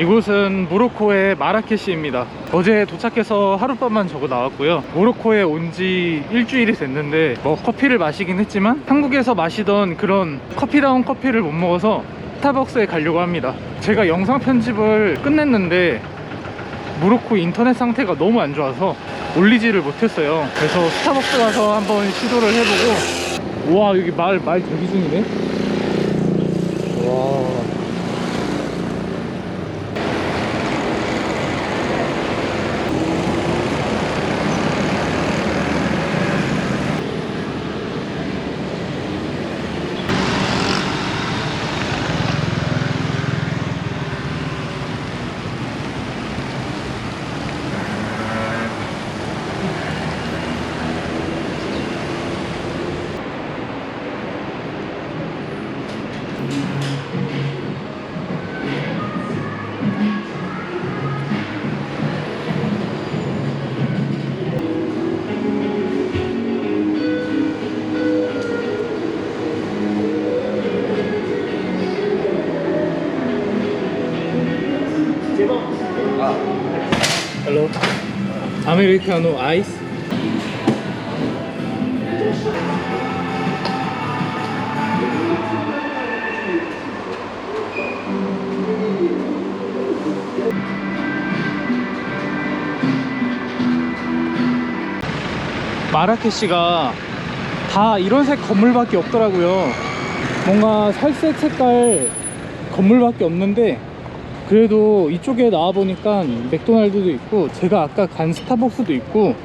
이곳은 모로코의 마라케시입니다. 어제 도착해서 하룻밤만 저거 나왔고요. 모로코에 온 지 일주일이 됐는데 뭐 커피를 마시긴 했지만 한국에서 마시던 그런 커피다운 커피를 못 먹어서 스타벅스에 가려고 합니다. 제가 영상 편집을 끝냈는데 모로코 인터넷 상태가 너무 안 좋아서 올리지를 못했어요. 그래서 스타벅스 가서 한번 시도를 해보고 와 여기 말 말 대기 중이네. 와. Hello. 아이스. 마라케시가 다 이런 색 건물밖에 없더라고요. 뭔가 살색 색깔 건물밖에 없는데 그래도 이쪽에 나와 보니까 맥도날드도 있고 제가 아까 간 스타벅스도 있고.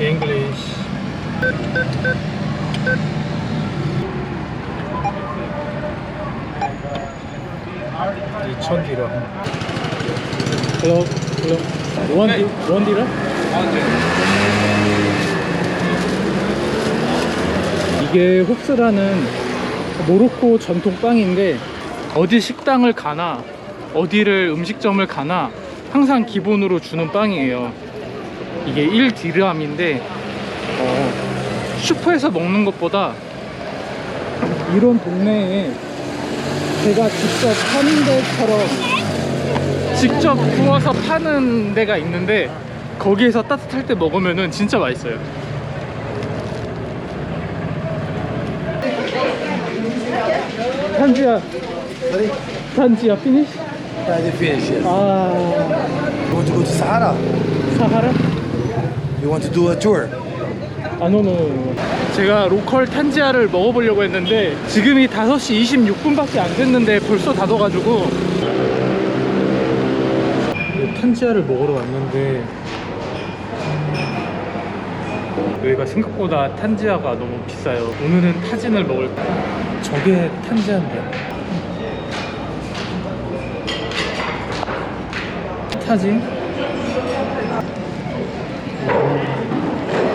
잉글리시 이천 디라 헬로 헬로 원 디, 원 디라? 이게 홉스라는 모로코 전통 빵인데 어디 식당을 가나 어디를 음식점을 가나 항상 기본으로 주는 빵이에요. 이게 1디르함인데 어, 슈퍼에서 먹는 것보다 이런 동네에 제가 직접 파는 데처럼 직접 구워서 파는 데가 있는데 거기에서 따뜻할 때 먹으면 진짜 맛있어요. 탄지야 탄지야 피니시? Yeah, the finish, yes. 아 You want to go to Sahara? 사하라? You want to do a tour? 아, 노노. 제가 로컬 탄지아를 먹어보려고 했는데 지금이 5시 26분밖에 안 됐는데 벌써 닫아가지고 탄지아를 먹으러 왔는데 여기가 생각보다 탄지아가 너무 비싸요. 오늘은 타진을 먹을 거예요. 저게 탄지아인데. 타진?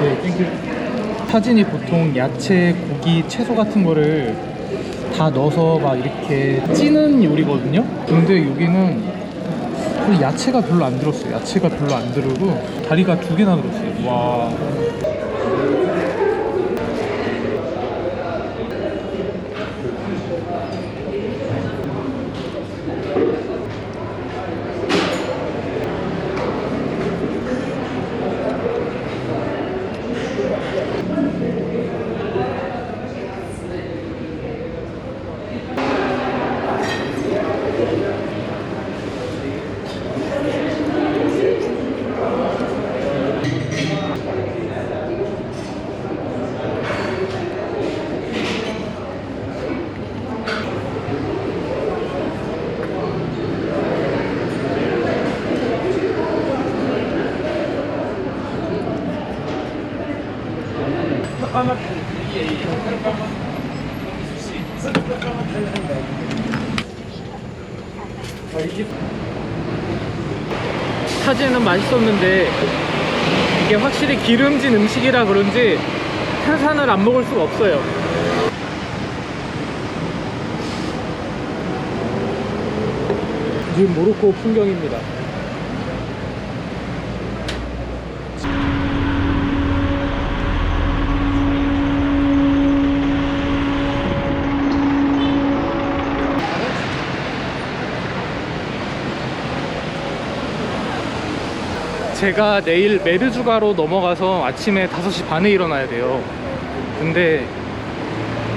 네, 땡큐. 타진이 보통 야채, 고기, 채소 같은 거를 다 넣어서 막 이렇게 찌는 요리거든요. 근데 여기는 그 야채가 별로 안 들었어요. 야채가 별로 안 들고 다리가 두 개나 들었어요. 와. 타진은 맛있었는데 이게 확실히 기름진 음식이라 그런지 탄산을 안 먹을 수가 없어요. 지금 모로코 풍경입니다. 제가 내일 메르주가로 넘어가서 아침에 5시 반에 일어나야 돼요. 근데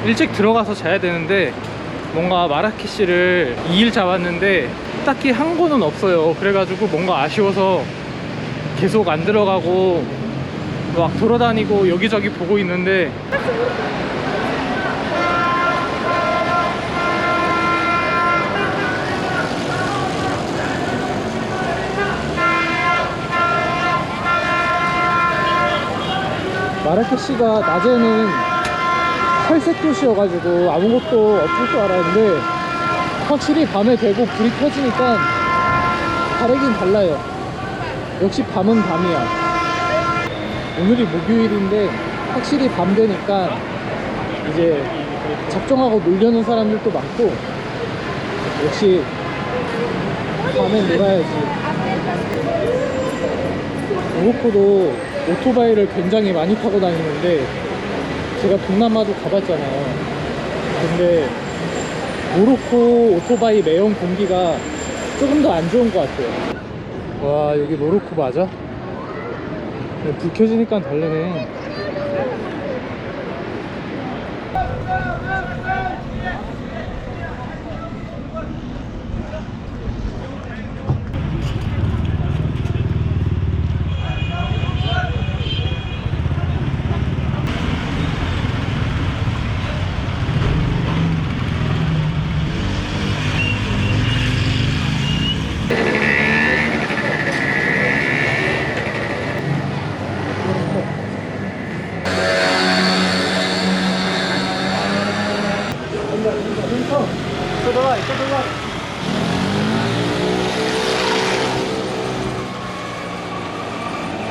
일찍 들어가서 자야 되는데 뭔가 마라케시를 2일 잡았는데 딱히 한 곳은 없어요. 그래가지고 뭔가 아쉬워서 계속 안 들어가고 막 돌아다니고 여기저기 보고 있는데 마라케시가 낮에는 살색 도시여가지고 아무것도 없을 줄 알았는데 확실히 밤에 되고 불이 켜지니까 다르긴 달라요. 역시 밤은 밤이야. 오늘이 목요일인데 확실히 밤 되니까 이제 작정하고 놀려는 사람들도 많고 역시 밤에 놀아야지. 모로코도 오토바이를 굉장히 많이 타고 다니는데 제가 동남아도 가봤잖아요. 근데 모로코 오토바이 매연 공기가 조금 더 안 좋은 것 같아요. 와 여기 모로코 맞아? 불 켜지니까 다르네.